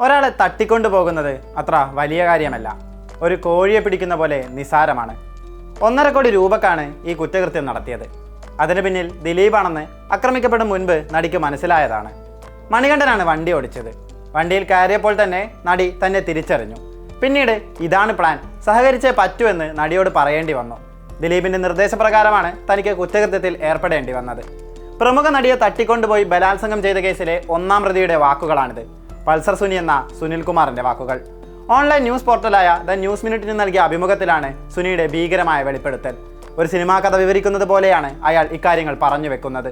ഒരാളെ തട്ടിക്കൊണ്ടു പോകുന്നത് അത്ര വലിയ കാര്യമല്ല. ഒരു കോഴിയെ പിടിക്കുന്ന പോലെ നിസാരമാണ്. ഒന്നര കോടി രൂപക്കാണ് ഈ കുറ്റകൃത്യം നടത്തിയത്. അതിന് പിന്നിൽ ദിലീപാണെന്ന് ആക്രമിക്കപ്പെടും മുൻപ് നടിക്ക് മനസ്സിലായതാണ്. മണികണ്ഠനാണ് വണ്ടി ഓടിച്ചത്. വണ്ടിയിൽ കയറിയപ്പോൾ തന്നെ നടി തന്നെ തിരിച്ചറിഞ്ഞു. പിന്നീട് ഇതാണ് പ്ലാൻ. സഹകരിച്ചേ പറ്റുമെന്ന് നടിയോട് പറയേണ്ടി വന്നു. ദിലീപിന്റെ നിർദ്ദേശപ്രകാരമാണ് തനിക്ക് കുറ്റകൃത്യത്തിൽ ഏർപ്പെടേണ്ടി വന്നത്. പ്രമുഖ നടിയെ തട്ടിക്കൊണ്ടുപോയി ബലാത്സംഗം ചെയ്ത കേസിലെ ഒന്നാം പ്രതിയുടെ വാക്കുകളാണിത്. പൾസർ സുനി എന്ന സുനിൽകുമാറിന്റെ വാക്കുകൾ. ഓൺലൈൻ ന്യൂസ് പോർട്ടലായ ദ ന്യൂസ് മിനിറ്റിന് നൽകിയ അഭിമുഖത്തിലാണ് സുനിയുടെ ഭീകരമായ വെളിപ്പെടുത്തൽ. ഒരു സിനിമാ കഥ വിവരിക്കുന്നത് പോലെയാണ് അയാൾ ഇക്കാര്യങ്ങൾ പറഞ്ഞു വെക്കുന്നത്.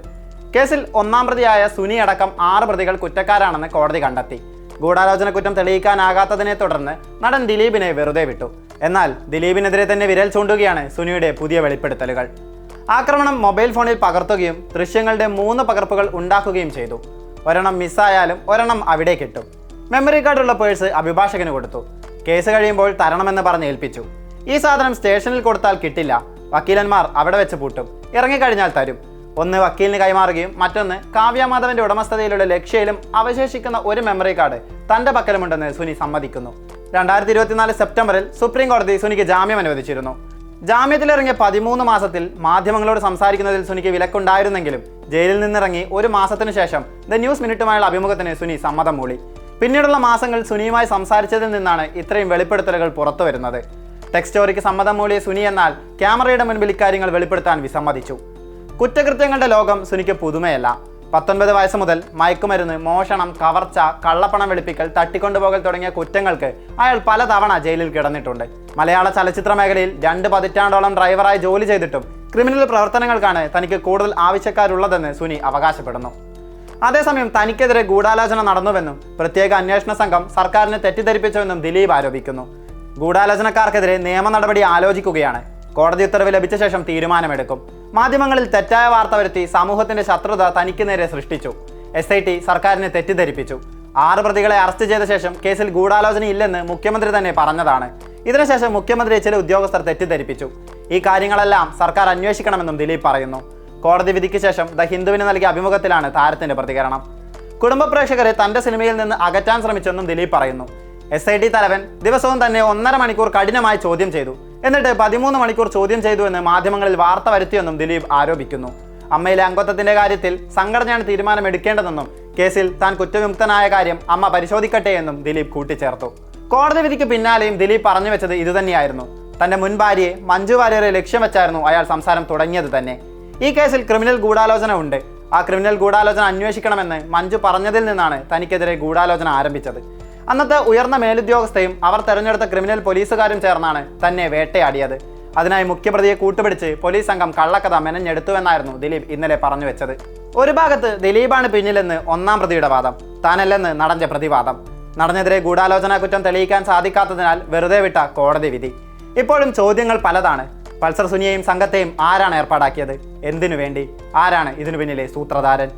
കേസിൽ ഒന്നാം പ്രതിയായ സുനി അടക്കം ആറ് പ്രതികൾ കുറ്റക്കാരാണെന്ന് കോടതി കണ്ടെത്തി. ഗൂഢാലോചന കുറ്റം തെളിയിക്കാനാകാത്തതിനെ തുടർന്ന് നടൻ ദിലീപിനെ വെറുതെ വിട്ടു. എന്നാൽ ദിലീപിനെതിരെ തന്നെ വിരൽ ചൂണ്ടുകയാണ് സുനിയുടെ പുതിയ വെളിപ്പെടുത്തലുകൾ. ആക്രമണം മൊബൈൽ ഫോണിൽ പകർത്തുകയും ദൃശ്യങ്ങളുടെ മൂന്ന് പകർപ്പുകൾ ഉണ്ടാക്കുകയും ചെയ്തു. ഒരെണ്ണം മിസ്സായാലും ഒരെണ്ണം അവിടെ കിട്ടും. മെമ്മറി കാർഡുള്ള പേഴ്സ് അഭിഭാഷകന് കൊടുത്തു. കേസ് കഴിയുമ്പോൾ തരണമെന്ന് പറഞ്ഞ് ഏൽപ്പിച്ചു. ഈ സാധനം സ്റ്റേഷനിൽ കൊടുത്താൽ കിട്ടില്ല. വക്കീലന്മാർ അവിടെ വെച്ച് പൂട്ടും. ഇറങ്ങിക്കഴിഞ്ഞാൽ തരും. ഒന്ന് വക്കീലിന് കൈമാറുകയും മറ്റൊന്ന് കാവ്യമാധവന്റെ ഉടമസ്ഥതയിലുള്ള ലക്ഷ്യയിലും അവശേഷിക്കുന്ന ഒരു മെമ്മറി കാർഡ് തന്റെ പക്കലുമുണ്ടെന്ന് സുനി സമ്മതിക്കുന്നു. രണ്ടായിരത്തി ഇരുപത്തിനാല് സെപ്റ്റംബറിൽ സുപ്രീം കോടതി സുനിക്ക് ജാമ്യം അനുവദിച്ചിരുന്നു. ജാമ്യത്തിലിറങ്ങിയ പതിമൂന്ന് മാസത്തിൽ മാധ്യമങ്ങളോട് സംസാരിക്കുന്നതിൽ സുനിക്ക് വിലക്കുണ്ടായിരുന്നെങ്കിലും ജയിലിൽ നിന്നിറങ്ങി ഒരു മാസത്തിനു ശേഷം ദ ന്യൂസ് മിനിറ്റുമായുള്ള അഭിമുഖത്തിന് സുനി സമ്മതം മൂളി. പിന്നീടുള്ള മാസങ്ങൾ സുനിയുമായി സംസാരിച്ചതിൽ നിന്നാണ് ഇത്രയും വെളിപ്പെടുത്തലുകൾ പുറത്തു വരുന്നത്. ടെക്സ്റ്റ് സ്റ്റോറിക്ക് സമ്മതം മൂളിയ സുനി എന്നാൽ ക്യാമറയുടെ മുൻപിൽ ഇക്കാര്യങ്ങൾ വെളിപ്പെടുത്താൻ വിസമ്മതിച്ചു. കുറ്റകൃത്യങ്ങളുടെ ലോകം സുനിക്ക് പുതുമയല്ല. പത്തൊൻപത് വയസ്സ് മുതൽ മയക്കുമരുന്ന് മോഷണം കവർച്ച കള്ളപ്പണം വെളുപ്പിക്കൽ തട്ടിക്കൊണ്ടുപോകൽ തുടങ്ങിയ കുറ്റങ്ങൾക്ക് അയാൾ പലതവണ ജയിലിൽ കിടന്നിട്ടുണ്ട്. മലയാള ചലച്ചിത്ര മേഖലയിൽ രണ്ട് പതിറ്റാണ്ടോളം ഡ്രൈവറായി ജോലി ചെയ്തിട്ടും ക്രിമിനൽ പ്രവർത്തനങ്ങൾക്കാണ് തനിക്ക് കൂടുതൽ ആവശ്യക്കാരുള്ളതെന്ന് സുനി അവകാശപ്പെടുന്നു. അതേസമയം തനിക്കെതിരെ ഗൂഢാലോചന നടന്നുവെന്നും പ്രത്യേക അന്വേഷണ സംഘം സർക്കാരിനെ തെറ്റിദ്ധരിപ്പിച്ചുവെന്നും ദിലീപ് ആരോപിക്കുന്നു. ഗൂഢാലോചനക്കാർക്കെതിരെ നിയമ നടപടി ആലോചിക്കുകയാണ് കോടതി ഉത്തരവ് ലഭിച്ച ശേഷം തീരുമാനമെടുക്കും. മാധ്യമങ്ങളിൽ തെറ്റായ വാർത്ത വരുത്തി സമൂഹത്തിന്റെ ശത്രുത തനിക്ക് നേരെ സൃഷ്ടിച്ചു. എസ് ഐ ടി സർക്കാരിനെ തെറ്റിദ്ധരിപ്പിച്ചു. ആറ് പ്രതികളെ അറസ്റ്റ് ചെയ്ത ശേഷം കേസിൽ ഗൂഢാലോചനയില്ലെന്ന് മുഖ്യമന്ത്രി തന്നെ പറഞ്ഞതാണ്. ഇതിനുശേഷം മുഖ്യമന്ത്രിയെ ചില ഉദ്യോഗസ്ഥർ തെറ്റിദ്ധരിപ്പിച്ചു. ഈ കാര്യങ്ങളെല്ലാം സർക്കാർ അന്വേഷിക്കണമെന്നും ദിലീപ് പറയുന്നു. കോടതി വിധിക്ക് ശേഷം ദ ഹിന്ദുവിന് നൽകിയ അഭിമുഖത്തിലാണ് താരത്തിന്റെ പ്രതികരണം. കുടുംബ പ്രേക്ഷകരെ തന്റെ സിനിമയിൽ നിന്ന് അകറ്റാൻ ശ്രമിച്ചെന്നും ദിലീപ് പറയുന്നു. എസ് ഐ ടി തലവൻ ദിവസവും തന്നെ ഒന്നര മണിക്കൂർ കഠിനമായി ചോദ്യം ചെയ്തു. എന്നിട്ട് പതിമൂന്ന് മണിക്കൂർ ചോദ്യം ചെയ്തുവെന്ന് മാധ്യമങ്ങളിൽ വാർത്ത വരുത്തിയെന്നും ദിലീപ് ആരോപിക്കുന്നു. അമ്മയിലെ അംഗത്വത്തിന്റെ കാര്യത്തിൽ സംഘടനയാണ് തീരുമാനമെടുക്കേണ്ടതെന്നും കേസിൽ താൻ കുറ്റവിമുക്തനായ കാര്യം അമ്മ പരിശോധിക്കട്ടെ എന്നും ദിലീപ് കൂട്ടിച്ചേർത്തു. കോടതി വിധിക്ക് പിന്നാലെയും ദിലീപ് പറഞ്ഞു വെച്ചത് ഇതുതന്നെയായിരുന്നു. തന്റെ മുൻ ഭാര്യയെ മഞ്ജു വാര്യരെ ലക്ഷ്യം വെച്ചായിരുന്നു അയാൾ സംസാരം തുടങ്ങിയത് തന്നെ. ഈ കേസിൽ ക്രിമിനൽ ഗൂഢാലോചന ഉണ്ട്. ആ ക്രിമിനൽ ഗൂഢാലോചന അന്വേഷിക്കണമെന്ന് മഞ്ജു പറഞ്ഞതിൽ നിന്നാണ് തനിക്കെതിരെ ഗൂഢാലോചന ആരംഭിച്ചത്. അന്നത്തെ ഉയർന്ന മേലുദ്യോഗസ്ഥയും അവർ തെരഞ്ഞെടുത്ത ക്രിമിനൽ പോലീസുകാരും ചേർന്നാണ് തന്നെ വേട്ടയാടിയത്. അതിനായി മുഖ്യപ്രതിയെ കൂട്ടുപിടിച്ച് പോലീസ് സംഘം കള്ളക്കഥ മെനഞ്ഞെടുത്തുവെന്നായിരുന്നു ദിലീപ് ഇന്നലെ പറഞ്ഞു വെച്ചത്. ഒരു ഭാഗത്ത് ദിലീപാണ് പിന്നിലെന്ന് ഒന്നാം പ്രതിയുടെ വാദം താനല്ലെന്ന് നടന്റെ പ്രതിവാദം. നടനെതിരെ ഗൂഢാലോചന കുറ്റം തെളിയിക്കാൻ സാധിക്കാത്തതിനാൽ വെറുതെ വിട്ട കോടതി വിധി. ഇപ്പോഴും ചോദ്യങ്ങൾ പലതാണ്. പൾസർ സുനിയെയും സംഘത്തെയും ആരാണ് ഏർപ്പാടാക്കിയത്? എന്തിനു വേണ്ടി? ആരാണ് ഇതിനു പിന്നിലെ സൂത്രധാരൻ?